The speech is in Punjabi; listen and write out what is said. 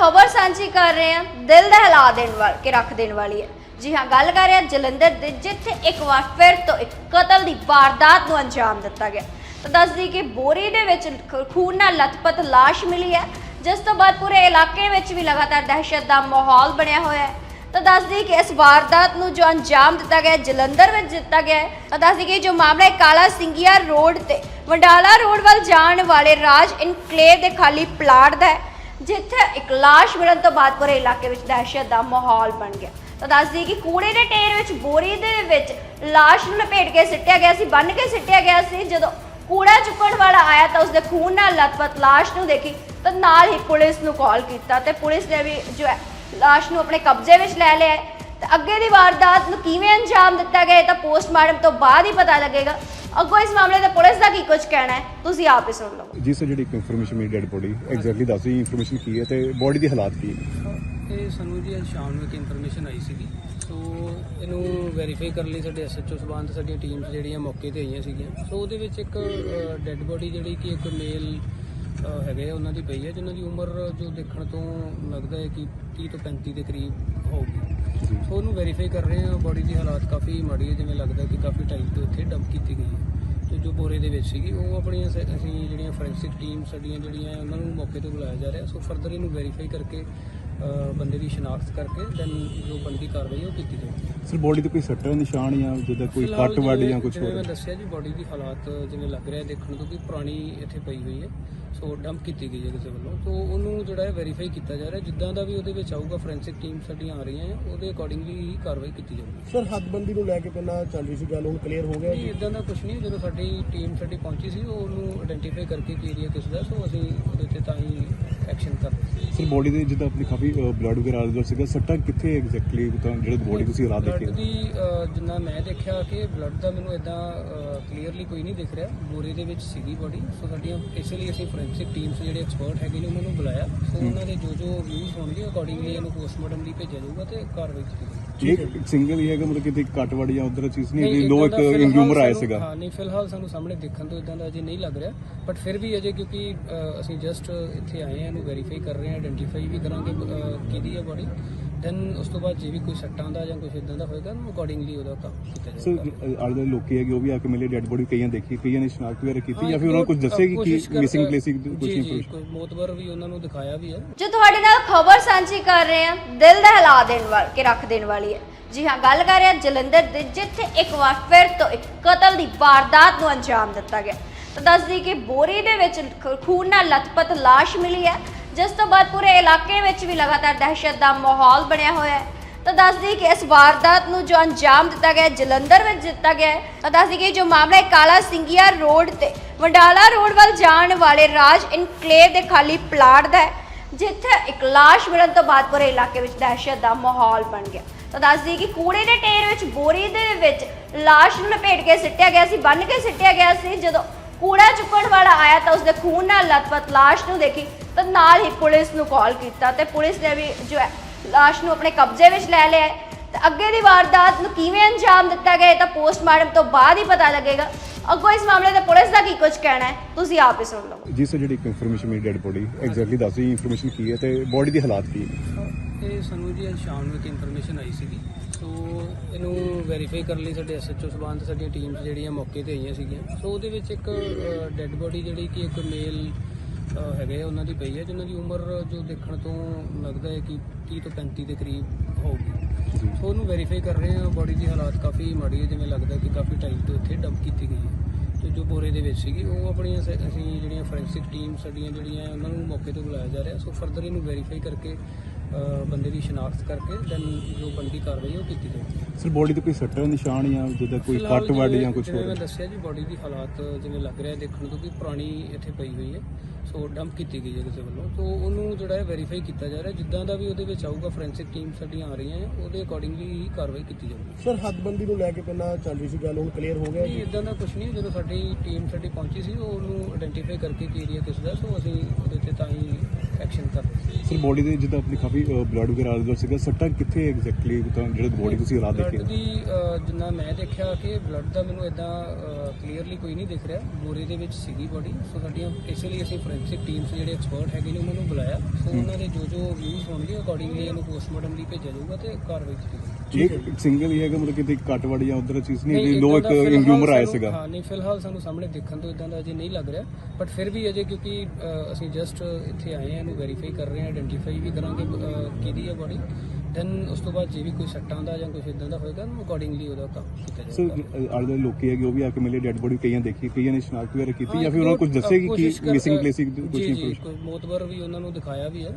ਖਬਰ ਸਾਂਝੀ ਕਰ ਰਹੇ ਹਾਂ। ਦਿਲ ਦਹਿਲਾ ਦੇਣ ਵਾਲ ਕੇ ਰੱਖ ਦੇਣ ਵਾਲੀ ਹੈ। ਜੀ ਹਾਂ, ਗੱਲ ਕਰ ਰਹੇ ਹਾਂ ਜਲੰਧਰ ਦੇ, ਜਿੱਥੇ ਇੱਕ ਵਾਰ ਫਿਰ ਤੋਂ ਇੱਕ ਕਤਲ ਦੀ ਵਾਰਦਾਤ ਨੂੰ ਅੰਜਾਮ ਦਿੱਤਾ ਗਿਆ। ਤਾਂ ਦੱਸਦੀ ਕਿ ਬੋਰੀ ਦੇ ਵਿੱਚ ਖੂਨ ਨਾਲ ਲਥਪਥ ਲਾਸ਼ ਮਿਲੀ ਹੈ। ਜਿਸ ਤੋਂ ਬਾਅਦ ਪੂਰੇ ਇਲਾਕੇ ਵਿੱਚ ਵੀ ਲਗਾਤਾਰ ਦਹਿਸ਼ਤ ਦਾ ਮਾਹੌਲ ਬਣਿਆ ਹੋਇਆ ਹੈ। ਤਾਂ ਦੱਸਦੀ ਕਿ ਇਸ ਵਾਰਦਾਤ ਨੂੰ ਜੋ ਅੰਜਾਮ ਦਿੱਤਾ ਗਿਆ ਜਲੰਧਰ ਵਿੱਚ ਦਿੱਤਾ ਗਿਆ ਹੈ। ਤਾਂ ਦੱਸਦੀ ਕਿ ਜੋ ਮਾਮਲਾ ਹੈ, ਕਾਲਾ ਸਿੰਘੀਆ ਰੋਡ ਤੇ, ਵੰਡਾਲਾ ਰੋਡ ਵੱਲ ਜਾਣ ਵਾਲੇ ਰਾਜ ਇਨਕਲੇਵ ਦੇ ਖਾਲੀ ਪਲਾਟ ਦਾ ਹੈ। ਜਿੱਥੇ ਇੱਕ ਲਾਸ਼ ਮਿਲਣ ਤੋਂ ਬਾਅਦ ਪੂਰੇ ਇਲਾਕੇ ਵਿੱਚ ਦਹਿਸ਼ਤ ਦਾ ਮਾਹੌਲ ਬਣ ਗਿਆ। ਤਾਂ ਦੱਸਦੀ ਕਿ ਕੂੜੇ ਦੇ ਢੇਰ ਵਿੱਚ, ਬੋਰੀ ਦੇ ਵਿੱਚ ਲਾਸ਼ ਨੂੰ ਲਪੇਟ ਕੇ ਸਿੱਟਿਆ ਗਿਆ ਸੀ ਬੰਨ ਕੇ ਸਿੱਟਿਆ ਗਿਆ ਸੀ। ਜਦੋਂ ਕੂੜਾ ਚੁੱਕਣ ਵਾਲਾ ਆਇਆ ਤਾਂ ਉਸਦੇ ਖੂਨ ਨਾਲ ਲਤਪਤ ਲਾਸ਼ ਨੂੰ ਦੇਖੀ ਤਾਂ ਨਾਲ ਹੀ ਪੁਲਿਸ ਨੂੰ ਕਾਲ ਕੀਤਾ ਤੇ ਪੁਲਿਸ ਨੇ ਵੀ ਜੋ ਹੈ, ਲਾਸ਼ ਨੂੰ ਆਪਣੇ ਕਬਜ਼ੇ ਵਿੱਚ ਲੈ ਲਿਆ ਤੇ ਅੱਗੇ ਦੀ ਵਾਰਦਾਤ ਨੂੰ ਕਿਵੇਂ ਅੰਜਾਮ ਦਿੱਤਾ ਗਿਆ ਤਾਂ ਪੋਸਟਮਾਰਟਮ ਤੋਂ ਬਾਅਦ ਹੀ ਪਤਾ ਲੱਗੇਗਾ। ਅੱਗੋਂ ਇਸ ਮਾਮਲੇ ਤੇ ਪੁਲਿਸ ਦਾ ਕੀ ਕੁਝ ਕਹਿਣਾ ਹੈ ਤੁਸੀਂ ਆਪ ਹੀ ਸੁਣ ਲਓ। ਜੀ ਸਰ ਜਿਹੜੀ ਇਨਫੋਰਮੇਸ਼ਨ ਮਿਲੀ ਡੈਡ ਬੋਡੀ ਐਗਜ਼ੈਕਟਲੀ ਦੱਸ ਦਿਓ ਇਨਫੋਰਮੇਸ਼ਨ ਕੀ ਹੈ ਤੇ ਬੋਡੀ ਦੇ ਹਾਲਾਤ ਕੀ ਹੈ? ਇਹ ਸਾਨੂੰ ਜੀ ਅੱਜ ਸ਼ਾਮ ਨੂੰ ਇੱਕ ਇਨਫੋਰਮੇਸ਼ਨ ਆਈ ਸੀਗੀ। ਸੋ ਇਹਨੂੰ ਵੈਰੀਫਾਈ ਕਰਨ ਲਈ ਸਾਡੇ ਐਸਐਚਓ ਸਬਾਨ ਤੇ ਸਾਡੀਆਂ ਟੀਮਸ ਜਿਹੜੀਆਂ ਮੌਕੇ ਤੇ ਆਈਆਂ ਸੀਗੀਆਂ। ਸੋ ਉਹਦੇ ਵਿੱਚ ਇੱਕ ਡੈੱਡ ਬੋਡੀ ਜਿਹੜੀ ਕਿ ਇੱਕ ਮੇਲ ਹੈਗੇ ਆ, ਉਹਨਾਂ ਦੀ ਪਈ ਹੈ ਜਿਨ੍ਹਾਂ ਦੀ ਉਮਰ ਜੋ ਦੇਖਣ ਤੋਂ ਲੱਗਦਾ ਹੈ ਕਿ 30 ਤੋਂ 35 ਦੇ ਕਰੀਬ ਹੋਊਗੀ। ਸੋ ਉਹਨੂੰ ਵੈਰੀਫਾਈ ਕਰ ਰਹੇ ਹਾਂ ਬੋਡੀ ਦੀ ਹਾਲਾਤ ਕਾਫੀ ਮਾੜੀ ਹੈ ਜਿਵੇਂ ਲੱਗਦਾ ਕਿ ਕਾਫੀ ਟਾਈਮ ਤੋਂ ਇੱਥੇ ਡੰਪ ਕੀਤੀ ਗਈ ਤੇ ਜੋ ਬੋਰੇ ਦੇ ਵਿੱਚ ਸੀਗੀ, ਉਹ ਆਪਣੀਆਂ ਸ- ਅਸੀਂ ਜਿਹੜੀਆਂ ਫੋਰੈਂਸਿਕ ਟੀਮ ਸਾਡੀਆਂ ਜਿਹੜੀਆਂ, ਉਹਨਾਂ ਨੂੰ ਮੌਕੇ ਤੇ ਬੁਲਾਇਆ ਜਾ ਰਿਹਾ। ਸੋ ਫਰਦਰ ਇਹਨੂੰ ਵੈਰੀਫਾਈ ਕਰਕੇ ਬੰਦੇ ਦੀ ਸ਼ਨਾਖਤ ਕਰਕੇ ਦੈਨ ਜੋ ਬੰਦੀ ਕਾਰਵਾਈ ਉਹ ਕੀਤੀ ਜਾਊਗੀ। ਸਰ ਬੋਡੀ ਤੇ ਕੋਈ ਸੱਟਾਂ ਨਿਸ਼ਾਨ ਜਾਂ ਜਿਹਦਾ ਕੋਈ ਕੱਟ ਵੱਡ ਜਿਵੇਂ- ਜਾਂ ਕੁਝ ਜਿਵੇਂ ਹੋਰ? ਮੈਂ ਦੱਸਿਆ ਜੀ ਬੋਡੀ ਦੀ ਹਾਲਾਤ ਜਿਵੇਂ ਲੱਗ ਰਿਹਾ ਦੇਖਣ ਤੋਂ ਕਿ ਪੁਰਾਣੀ ਇੱਥੇ ਪਈ ਹੋਈ ਹੈ ਸੋ ਡੰਪ ਕੀਤੀ ਗਈ ਹੈ ਕਿਸੇ ਵੱਲੋਂ। ਸੋ ਉਹਨੂੰ ਜਿਹੜਾ ਹੈ ਵੈਰੀਫਾਈ ਕੀਤਾ ਜਾ ਰਿਹਾ ਜਿੱਦਾਂ ਦਾ ਵੀ ਉਹਦੇ ਵਿੱਚ ਆਊਗਾ ਫੋਰੈਂਸਿਕ ਟੀਮ ਸਾਡੀਆਂ ਆ ਰਹੀਆਂ ਹੈ ਉਹਦੇ ਅਕੋਰਡਿੰਗਲੀ ਹੀ ਕਾਰਵਾਈ ਕੀਤੀ ਜਾਊਗੀ। ਸਰ ਹੱਦਬੰਦੀ ਨੂੰ ਲੈ ਕੇ ਪਹਿਲਾਂ ਚੱਲ ਰਹੀ ਸੀ ਗੱਲ ਹੁਣ ਕਲੀਅਰ ਹੋ ਗਿਆ ਨਹੀਂ ਇਦਾਂ ਦਾ ਕੁਝ ਨਹੀਂ ਜਦੋਂ ਸਾਡੀ ਟੀਮ ਸਾਡੀ ਪਹੁੰਚੀ ਸੀ ਉਹ ਉਹਨੂੰ ਆਇਡੈਂਟੀਫਾਈ ਕਰਕੇ ਕਿ ਏਰੀਆ ਕਿਸ ਦਾ ਸੋ ਅਸੀਂ ਉਹਦੇ ਤੇ ਤਾਂ ਹੀ ਐਕਸ਼ਨ ਕਰ ਸਰ ਬੋਡੀ ਦੇ ਜਿੱਦਾਂ ਆਪਣੀ ਕਾਫੀ ਬਲੱਡ ਵਗੈਰਾ ਆਲ ਸੀਗਾ ਸੱਟਾਂ ਕਿੱਥੇ ਐਗਜ਼ੈਕਟਲੀ ਤਾਂ ਜਿਹੜੇ ਬੋਡੀ ਤੁਸੀਂ ਰਾਤ ਬਲੱਡ ਦੇਖੀ ਦੀ ਅਹ, ਜਿੰਨਾ ਮੈਂ ਦੇਖਿਆ ਕਿ ਬਲੱਡ ਦਾ ਮੈਨੂੰ ਇਦਾਂ ਕਲੀਅਰਲੀ ਕੋਈ ਨਹੀਂ ਦਿਖ ਰਿਹਾ। ਬੋਰੇ ਦੇ ਵਿੱਚ ਸੀਗੀ ਬੋਡੀ ਸੋ ਸਾਡੀਆਂ ਇਸ ਲਈ ਅਸੀਂ ਫੋਰੈਂਸਿਕ ਟੀਮਸ ਜਿਹੜੇ ਐਕਸਪਰਟ ਹੈਗੇ ਨੇ ਉਹਨਾਂ ਨੂੰ ਬੁਲਾਇਆ ਉਹਨਾਂ ਦੇ ਜੋ ਜੋ ਵਿਊਜ਼ ਹੋਣਗੇ ਅਕੋਰਡਿੰਗਲੀ ਇਹਨੂੰ ਪੋਸਟਮਾਰਟਮ ਲਈ ਭੇਜਿਆ ਜਾਊਗਾ ਤੇ ਕਾਰਵਾਈ ਕੀਤੀ ਜਾਊਗੀ ਇਹ ਸਿੰਗਲ ਹੀ ਹੈਗਾ ਮਤਲਬ ਕਿਤੇ ਕੱਟ ਵੱਡ ਜਾਂ ਉਧਰ ਚੀਜ਼ ਨਹੀਂ ਹੈਗੀ ਲੋ ਇੱਕ ਇੱਦਾਂ ਦਾ ਫਿਲਹਾਲ ਇੰਜੂਮਰ ਆਇਆ ਸਾਨੂੰ- ਸੀਗਾ। ਹਾਂ ਨਹੀਂ ਫਿਲਹਾਲ ਸਾਨੂੰ ਸਾਹਮਣੇ ਦੇਖਣ ਤੋਂ ਇਦਾਂ ਦਾ ਅਜੇ ਨਹੀਂ ਲੱਗ ਰਿਹਾ ਬਟ ਫਿਰ ਵੀ ਅਜੇ ਕਿਉਂਕਿ ਅਹ, ਅਸੀਂ ਜਸਟ ਇੱਥੇ ਆਏ ਹਾਂ ਇਹਨੂੰ ਵੈਰੀਫਾਈ ਕਰ ਰਹੇ ਹਾਂ ਆਇਡੈਂਟੀਫਾਈ ਵੀ ਕਰਾਂਗੇ ਅਹ, ਕਿਹਦੀ ਹੈ ਬੋਡੀ ਦੈਨ ਉਸ ਤੋਂ ਬਾਅਦ ਜੇ ਵੀ ਕੋਈ ਸੱਟਾਂ ਦਾ ਜਾਂ ਕੁਝ ਇਦਾਂ ਦਾ ਹੋਏਗਾ ਉਹਨੂੰ ਅਕੋਰਡਿੰਗਲੀ ਉਹਦਾ ਕੰਮ ਕੀਤਾ ਸਰ ਜਾਏਗਾ ਆਲੇ ਲੋਕੀ ਹੈਗੇ ਉਹ ਵੀ ਆ ਕੇ ਮਿਲੇ ਡੈਡ ਬੋਡੀ ਕਈਆਂ ਦੇਖੀ ਕਈਆਂ ਨੇ ਸ਼ਨਾਖਤ ਵਗੈਰਾ ਕੀਤੀ ਜਾਂ ਫਿਰ ਉਹਨਾਂ ਨੂੰ ਕੁਝ ਦੱਸਿਆ ਕਿ ਮਿਸਿੰਗ ਪਲੇਸ ਕੁਝ ਜੀ ਇਨਫੋਰਮੇਸ਼ਨ ਕੋਈ ਮੋਤਬਰ ਵੀ ਉਹਨਾਂ ਨੂੰ ਦਿਖਾਇਆ ਵੀ ਹੈ। ਜੋ ਤੁਹਾਡੇ ਨਾਲ ਖਬਰ ਸਾਂਝੀ ਕਰ ਰਹੇ ਹਾਂ ਦਿਲ ਦਹਿਲਾ ਦੇਣ ਵਾਲ ਕੇ ਰੱਖ ਦੇਣ ਵਾਲੀ ਹੈ। ਜੀ ਹਾਂ ਗੱਲ ਕਰ ਰਹੇ ਹਾਂ ਜਲੰਧਰ ਦੇ ਜਿੱਥੇ ਇੱਕ ਵਾਰ ਫਿਰ ਤੋਂ ਇੱਕ ਕਤਲ ਦੀ ਵਾਰਦਾਤ ਨੂੰ ਅੰਜਾਮ ਦਿੱਤਾ ਗਿਆ। ਤਾਂ ਦੱਸਦੀ ਕਿ ਬੋਰੀ ਦੇ ਵਿੱਚ ਖ- ਖੂਨ ਨਾਲ ਲਥਪਥ ਲਾਸ਼ ਮਿਲੀ ਹੈ। ਜਿਸ ਤੋਂ ਬਾਅਦ ਪੂਰੇ ਇਲਾਕੇ ਵਿੱਚ ਵੀ ਲਗਾਤਾਰ ਦਹਿਸ਼ਤ ਦਾ ਮਾਹੌਲ ਬਣਿਆ ਹੋਇਆ ਹੈ। ਤਾਂ ਦੱਸਦੀ ਕਿ ਇਸ ਵਾਰਦਾਤ ਨੂੰ ਜੋ ਅੰਜਾਮ ਦਿੱਤਾ ਗਿਆ ਜਲੰਧਰ ਵਿੱਚ ਦਿੱਤਾ ਗਿਆ ਹੈ, ਤਾਂ ਦੱਸਦੀ ਕਿ ਜੋ ਮਾਮਲਾ ਹੈ, ਕਾਲਾ ਸਿੰਘੀਆ ਰੋਡ ਤੇ, ਵੰਡਾਲਾ ਰੋਡ ਵੱਲ ਜਾਣ ਵਾਲੇ ਰਾਜ ਇਨਕਲੇਵ ਦੇ ਖਾਲੀ ਪਲਾਟ ਦਾ ਹੈ, ਜਿੱਥੇ ਇੱਕ ਲਾਸ਼ ਮਿਲਣ ਤੋਂ ਬਾਅਦ ਪੂਰੇ ਇਲਾਕੇ ਵਿੱਚ ਦਹਿਸ਼ਤ ਦਾ ਮਾਹੌਲ ਬਣ ਗਿਆ। ਤਾਂ ਦੱਸਦੀ ਕਿ ਕੂੜੇ ਦੇ ਢੇਰ ਵਿੱਚ, ਬੋਰੀ ਦੇ ਵਿੱਚ ਲਾਸ਼ ਨੂੰ ਲਪੇਟ ਕੇ ਸਿੱਟਿਆ ਗਿਆ ਸੀ ਬੰਨ ਕੇ ਸਿੱਟਿਆ ਗਿਆ ਸੀ, ਜਦੋਂ ਕੂੜਾ ਚੁੱਕਣ ਵਾਲਾ ਆਇਆ ਤਾਂ ਉਸਦੇ ਖੂਨ ਨਾਲ ਲਤਪਤ ਲਾਸ਼ ਨੂੰ ਦੇਖੀ ਤਾਂ ਨਾਲ ਹੀ ਪੁਲਿਸ ਨੂੰ ਕਾਲ ਕੀਤਾ ਤੇ ਪੁਲਿਸ ਨੇ ਵੀ ਜੋ ਹੈ, ਲਾਸ਼ ਨੂੰ ਆਪਣੇ ਕਬਜ਼ੇ ਵਿੱਚ ਲੈ ਲਿਆ ਤੇ ਅੱਗੇ ਦੀ ਵਾਰਦਾਤ ਨੂੰ ਕਿਵੇਂ ਅੰਜਾਮ ਦਿੱਤਾ ਗਿਆ ਇਹ ਤਾਂ ਪੋਸਟਮਾਰਟਮ ਤੋਂ ਬਾਅਦ ਹੀ ਪਤਾ ਲੱਗੇਗਾ। ਅੱਗੋਂ ਇਸ ਮਾਮਲੇ ਤੇ ਪੁਲਿਸ ਦਾ ਕੀ ਕੁਝ ਕਹਿਣਾ ਹੈ, ਤੁਸੀਂ ਆਪ ਹੀ ਸੁਣ ਲਓ। ਜੀ ਸਰ, ਜਿਹੜੀ ਇਨਫੋਰਮੇਸ਼ਨ ਮਿਲੀ ਡੈਡ ਬੋਡੀ ਐਗਜ਼ੈਕਟਲੀ ਦੱਸ ਦਿਓ ਇਨਫੋਰਮੇਸ਼ਨ ਕੀ ਹੈ ਤੇ ਬੋਡੀ ਦੇ ਹਾਲਾਤ ਕੀ ਹੈ। ਇਹ ਸਾਨੂੰ ਜੀ ਅੱਜ ਸ਼ਾਮ ਨੂੰ ਇੱਕ ਇਨਫੋਰਮੇਸ਼ਨ ਆਈ ਸੀਗੀ। ਸੋ ਇਹਨੂੰ ਵੈਰੀਫਾਈ ਕਰਨ ਲਈ ਸਾਡੇ ਐਸਐਚਓ ਸਬਾਨ ਤੇ ਸਾਡੀਆਂ ਟੀਮਸ ਜਿਹੜੀਆਂ ਮੌਕੇ ਤੇ ਆਈਆਂ ਸੀਗੀਆਂ। ਸੋ ਉਹਦੇ ਵਿੱਚ ਇੱਕ ਡੈੱਡ ਬੋਡੀ ਜਿਹੜੀ ਕਿ ਇੱਕ ਮੇਲ ਹੈਗੇ ਆ, ਉਹਨਾਂ ਦੀ ਪਈ ਹੈ ਜਿਨ੍ਹਾਂ ਦੀ ਉਮਰ ਜੋ ਦੇਖਣ ਤੋਂ ਲੱਗਦਾ ਹੈ ਕਿ 30 ਤੋਂ 35 ਦੇ ਕਰੀਬ ਹੋਊਗੀ। ਸੋ ਉਹਨੂੰ ਵੈਰੀਫਾਈ ਕਰ ਰਹੇ ਹਾਂ ਬੋਡੀ ਦੀ ਹਾਲਾਤ ਕਾਫੀ ਮਾੜੀ ਹੈ ਜਿਵੇਂ ਲੱਗਦਾ ਕਿ ਕਾਫੀ ਟਾਈਮ ਤੋਂ ਇੱਥੇ ਡੰਪ ਕੀਤੀ ਗਈ ਹੈ। ਤੇ ਜੋ ਬੋਰੇ ਦੇ ਵਿੱਚ ਸੀਗੀ ਉਹ ਆਪਣੀਆਂ ਸ- ਅਸੀਂ ਜਿਹੜੀਆਂ ਫੋਰੈਂਸਿਕ ਟੀਮ ਸਾਡੀਆਂ ਜਿਹੜੀਆਂ ਉਹਨਾਂ ਨੂੰ ਮੌਕੇ ਤੇ ਬੁਲਾਇਆ ਜਾ ਰਿਹਾ। ਸੋ ਫਰਦਰ ਇਹਨੂੰ ਵੈਰੀਫਾਈ ਕਰਕੇ ਬੰਦੇ ਦੀ ਸ਼ਨਾਖਤ ਕਰਕੇ ਦੈਨ ਜੋ ਬੰਦੀ ਕਾਰਵਾਈ ਉਹ ਕੀਤੀ ਜਾਵੇਗੀ ਸਰ ਬੋਡੀ ਤੇ ਕੋਈ ਸੱਟਾਂ ਨਿਸ਼ਾਨ ਜਾਂ ਜਿਹਦਾ ਕੋਈ ਫਿਲਹਾਲ ਕੱਟ ਵੱਡ ਜਿਵੇਂ- ਜਾਂ ਕੁਝ ਜਿਵੇਂ ਹੋਰ ਮੈਂ ਦੱਸਿਆ ਜੀ ਬੋਡੀ ਦੀ ਹਾਲਾਤ ਜਿਵੇਂ ਲੱਗ ਰਿਹਾ ਦੇਖਣ ਤੋਂ ਕਿ ਪੁਰਾਣੀ ਇੱਥੇ ਪਈ ਹੋਈ ਹੈ ਸੋ ਡੰਪ ਕੀਤੀ ਗਈ ਹੈ ਕਿਸੇ ਵੱਲੋਂ। ਸੋ ਉਹਨੂੰ ਜਿਹੜਾ ਹੈ ਵੈਰੀਫਾਈ ਕੀਤਾ ਜਾ ਰਿਹਾ ਜਿੱਦਾਂ ਦਾ ਵੀ ਉਹਦੇ ਵਿੱਚ ਆਊਗਾ ਫੋਰੈਂਸਿਕ ਟੀਮ ਸਾਡੀਆਂ ਆ ਰਹੀਆਂ ਹੈ ਉਹਦੇ ਅਕੋਰਡਿੰਗਲੀ ਹੀ ਕਾਰਵਾਈ ਕੀਤੀ ਜਾਊਗੀ। ਸਰ ਹੱਦਬੰਦੀ ਨੂੰ ਲੈ ਕੇ ਪਹਿਲਾਂ ਚੱਲ ਰਹੀ ਸੀ ਗੱਲ ਹੁਣ ਕਲੀਅਰ ਹੋ ਗਿਆ ਨਹੀਂ ਇਦਾਂ ਦਾ ਕੁਝ ਨਹੀਂ ਜਦੋਂ ਸਾਡੀ ਟੀਮ ਸਾਡੀ ਪਹੁੰਚੀ ਸੀ ਉਹ ਉਹਨੂੰ ਆਇਡੈਂਟੀਫਾਈ ਕਰਕੇ ਕਿ ਏਰੀਆ ਕਿਸ ਦਾ ਸੋ ਅਸੀਂ ਉਹਦੇ ਤੇ ਤਾਂ ਹੀ ਐਕਸ਼ਨ ਕਰ ਰਹੇ ਸੀ। ਸਰ ਬੋਡੀ ਦੇ ਜਿੱਦਾਂ ਆਪਣੀ ਕਾਫੀ ਬਲੱਡ ਵਗੈਰਾ ਆਲ ਸੀਗਾ ਸੱਟਾਂ ਕਿੱਥੇ ਐਗਜ਼ੈਕਟਲੀ ਤਾਂ ਜਿਹੜੇ ਬੋਡੀ ਤੁਸੀਂ ਰਾਤ ਬਲੱਡ ਦੀ ਜਿੰਨਾ ਮੈਂ ਦੇਖਿਆ ਕਿ ਬਲੱਡ ਦਾ ਮੈਨੂੰ ਇਦਾਂ ਕਲੀਅਰਲੀ ਕੋਈ ਨਹੀਂ ਦਿਖ ਰਿਹਾ। ਬੋਰੇ ਦੇ ਵਿੱਚ ਸੀਗੀ ਬੋਡੀ ਸੋ ਸਾਡੀਆਂ ਇਸ ਲਈ ਅਸੀਂ ਫੋਰੈਂਸਿਕ ਟੀਮਸ ਜਿਹੜੇ ਐਕਸਪਰਟ ਹੈਗੇ ਨੇ ਉਹਨਾਂ ਨੂੰ ਬੁਲਾਇਆ। ਸੋ ਉਹਨਾਂ ਦੇ ਜੋ ਜੋ ਵਿਊਜ਼ ਹੋਣਗੇ ਅਕੋਰਡਿੰਗਲੀ ਇਹਨੂੰ ਪੋਸਟਮਾਰਟਮ ਲਈ ਭੇਜਿਆ ਜਾਊਗਾ ਤੇ ਕਾਰਵਾਈ ਕੀਤੀ ਜਾਊਗੀ। ਇਹ ਸਿੰਗਲ ਹੀ। ਹੈਗਾ ਮਤਲਬ ਕਿਤੇ ਕੱਟ ਵੜ ਜਾਂ ਉਧਰ ਚੀਜ਼ ਨਹੀਂ ਨਹੀਂ, ਲੋ ਇੱਕ ਦਾ ਫਿਲਹਾਲ ਹਿਊਮਰ ਆਇਆ ਸਾਨੂੰ- ਸੀਗਾ। ਹਾਂ ਨਹੀਂ ਫਿਲਹਾਲ ਸਾਨੂੰ ਸਾਹਮਣੇ ਦੇਖਣ ਤੋਂ ਇਦਾਂ ਦਾ ਅਜੇ ਨਹੀਂ ਲੱਗ ਰਿਹਾ। ਬਟ ਫਿਰ ਵੀ ਅਜੇ ਕਿਉਂਕਿ ਅਸੀਂ ਜਸਟ ਇੱਥੇ ਆਏ ਹਾਂ ਇਹਨੂੰ ਵੈਰੀਫਾਈ ਕਰ ਰਹੇ ਹਾਂ ਆਇਡੈਂਟੀਫਾਈ ਵੀ ਕਰਾਂਗੇ ਕਿਹਦੀ ਹੈ ਬੋਡੀ ਦੈਨ ਉਸ ਤੋਂ ਬਾਅਦ ਜੇ ਵੀ ਕੋਈ ਸੱਟਾਂ ਦਾ ਜਾਂ ਕੁਝ ਇਦਾਂ ਦਾ ਹੋਏਗਾ ਉਹਨੂੰ ਅਕੋਰਡਿੰਗਲੀ ਉਹਦਾ ਕੰਮ ਕੀਤਾ ਸਰ ਜਾਏਗਾ। ਆਲੇ ਲੋਕੀ ਹੈਗੇ ਉਹ ਵੀ ਆ ਕੇ ਮਿਲੇ ਡੈਡ ਬੋਡੀ ਕਈਆਂ ਦੇਖੀ ਕਈਆਂ ਨੇ ਸ਼ਨਾਖਤ ਵਗੈਰਾ ਕੀਤੀ ਜਾਂ ਫਿਰ ਉਹਨਾਂ ਨੂੰ ਕੁਝ ਦੋ, ਦੱਸਿਆ ਕਿ ਮਿਸਿੰਗ ਪਲੇਸਿੰਗ ਕੁਝ ਨਹੀਂ ਕੁਝ ਮੋਤਬਰ ਵੀ ਉਹਨਾਂ ਨੂੰ ਦਿਖਾਇਆ ਵੀ ਹੈ।